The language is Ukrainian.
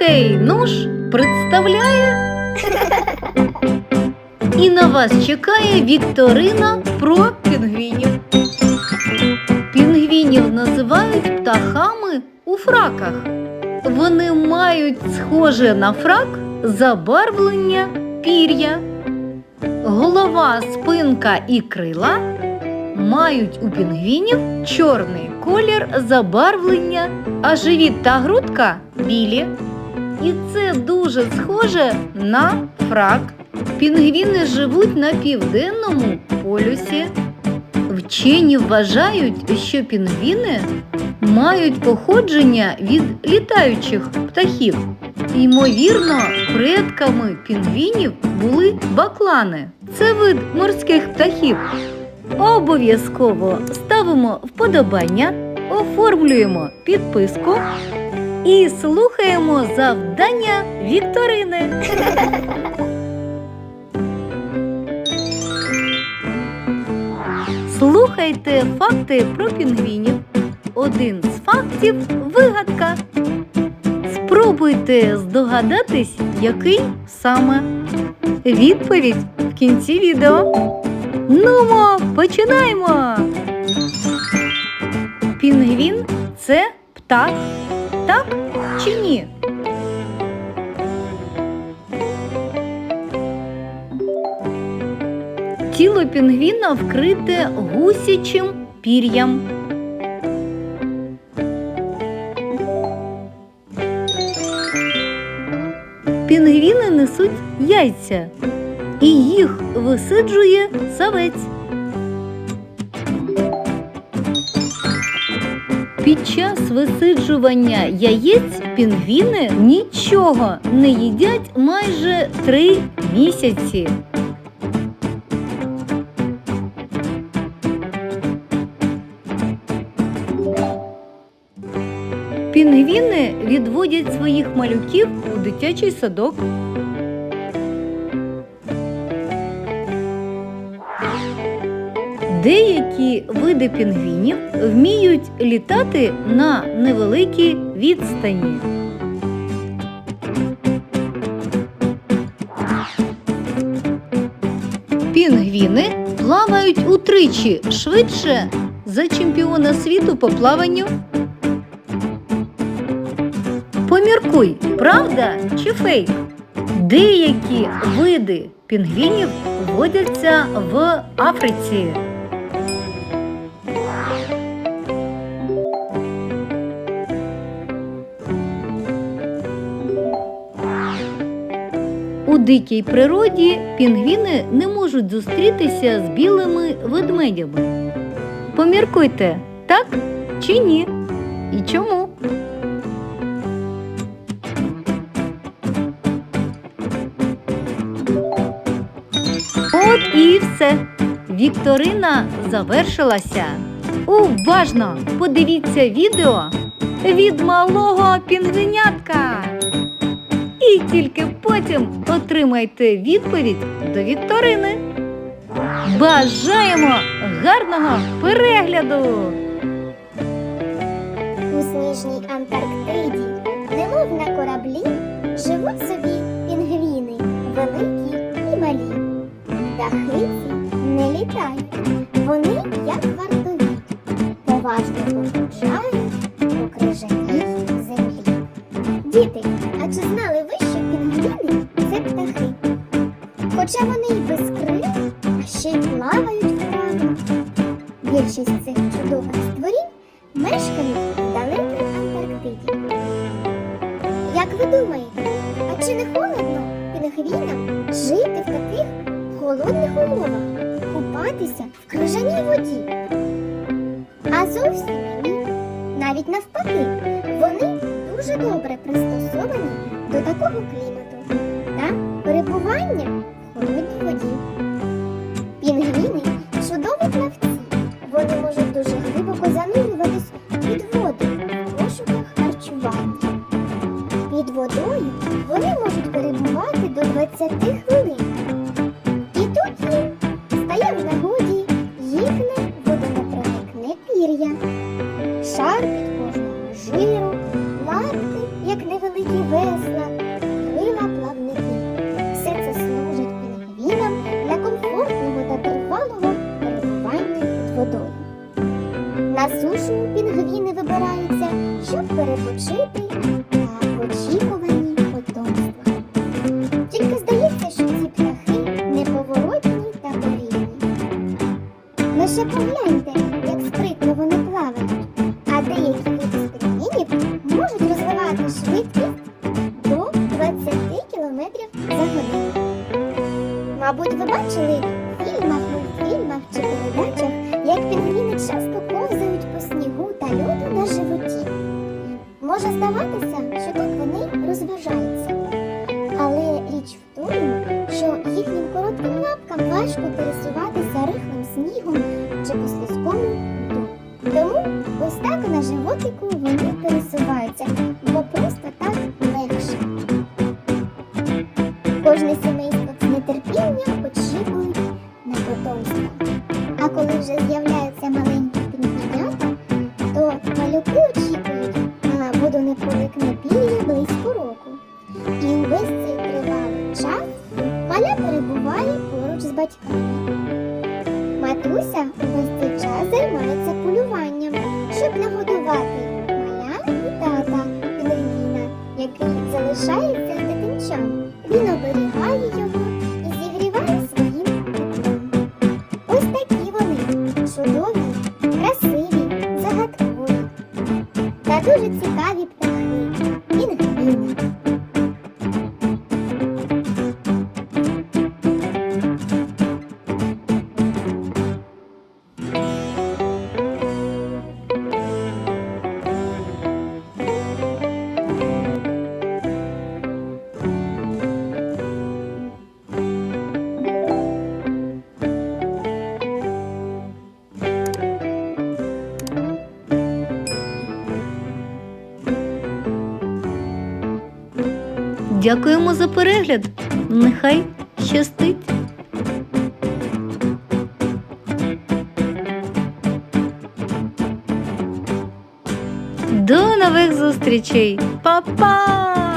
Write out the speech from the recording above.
Окей, ну ж, представляє. І на вас чекає вікторина про пінгвінів. Пінгвінів називають птахами у фраках. Вони мають схоже на фрак забарвлення пір'я. Голова, спинка і крила мають у пінгвінів чорний колір забарвлення, а живіт та грудка білі. І це дуже схоже на фрак. Пінгвіни живуть на південному полюсі. Вчені вважають, що пінгвіни мають походження від літаючих птахів. Ймовірно, предками пінгвінів були баклани. Це вид морських птахів. Обов'язково ставимо вподобання, оформлюємо підписку і слухаємо завдання Вікторини. Слухайте факти про пінгвінів. Один з фактів вигадка. Спробуйте здогадатись, який саме. Відповідь в кінці відео. Нумо, починаємо. Пінгвін це птах, Тіло пінгвіна вкрите гусячим пір'ям. Пінгвіни несуть яйця, і їх висиджує савець. Під час висиджування яєць пінгвіни нічого не їдять майже три місяці. Пінгвіни відводять своїх малюків у дитячий садок. Деякі види пінгвінів вміють літати на невеликій відстані. Пінгвіни плавають утричі швидше за чемпіона світу по плаванню. Поміркуй, правда чи фейк? Деякі види пінгвінів водяться в Африці. У дикій природі пінгвіни не можуть зустрітися з білими ведмедями. Поміркуйте, так чи ні? І чому? І все. Вікторина завершилася. Уважно подивіться відео від малого пінгвінятка. І тільки потім отримайте відповідь до Вікторини. Бажаємо гарного перегляду! У сніжній Антарктиді, немов на кораблі, живуть собі пінгвіни, великі і малі. Птахиці не літають, вони як вартові, поважно поспішають по крижаній землі. Діти, а чи знали ви, що пінгвіни це птахи? Хоча вони й без крил, а ще й плавають вправно. Більшість цих чудових створінь мешкають в далекій Антарктиді. Як ви думаєте, а чи не холодно пінгвінам жити холодних умовах, купатися в крижаній воді? А зовсім ні. Навіть навпаки, вони дуже добре пристосовані до такого клімату та перебування в холодній воді. Пінгвіни чудові плавці. Вони можуть дуже глибоко занурюватись під воду в пошуках харчування. Під водою вони можуть перебувати до 20 хвилин. Лише погляньте, як спритно вони плавають, а деякі види з можуть розвивати швидкість до 20 км за годину. Мабуть, ви бачили в фільмах, мультфільмах чи передачах, як пінгвіни часто повзають по снігу та льоду на животі. Може здаватися, що так вони розважаються. Але річ в тому, що їхнім коротким лапкам важко пересуватися рихлим животику вони пересуваються, бо просто так легше. Кожне сімейство з нетерпінням очікують на потомство. А коли вже з'являються маленькі пінгвінята, то малюки очікують на водонепроникне пір'я близько року. І увесь цей тривалий час маля перебуває поруч з батьками. Матуся увесь залишається з дитинчам. Він оберігає його і зігріває своїм теплом. Ось такі вони чудові, красиві, загадкові та дуже цікаві птахи. Пінгвіни. Дякуємо за перегляд. Нехай щастить. До нових зустрічей. Па-па!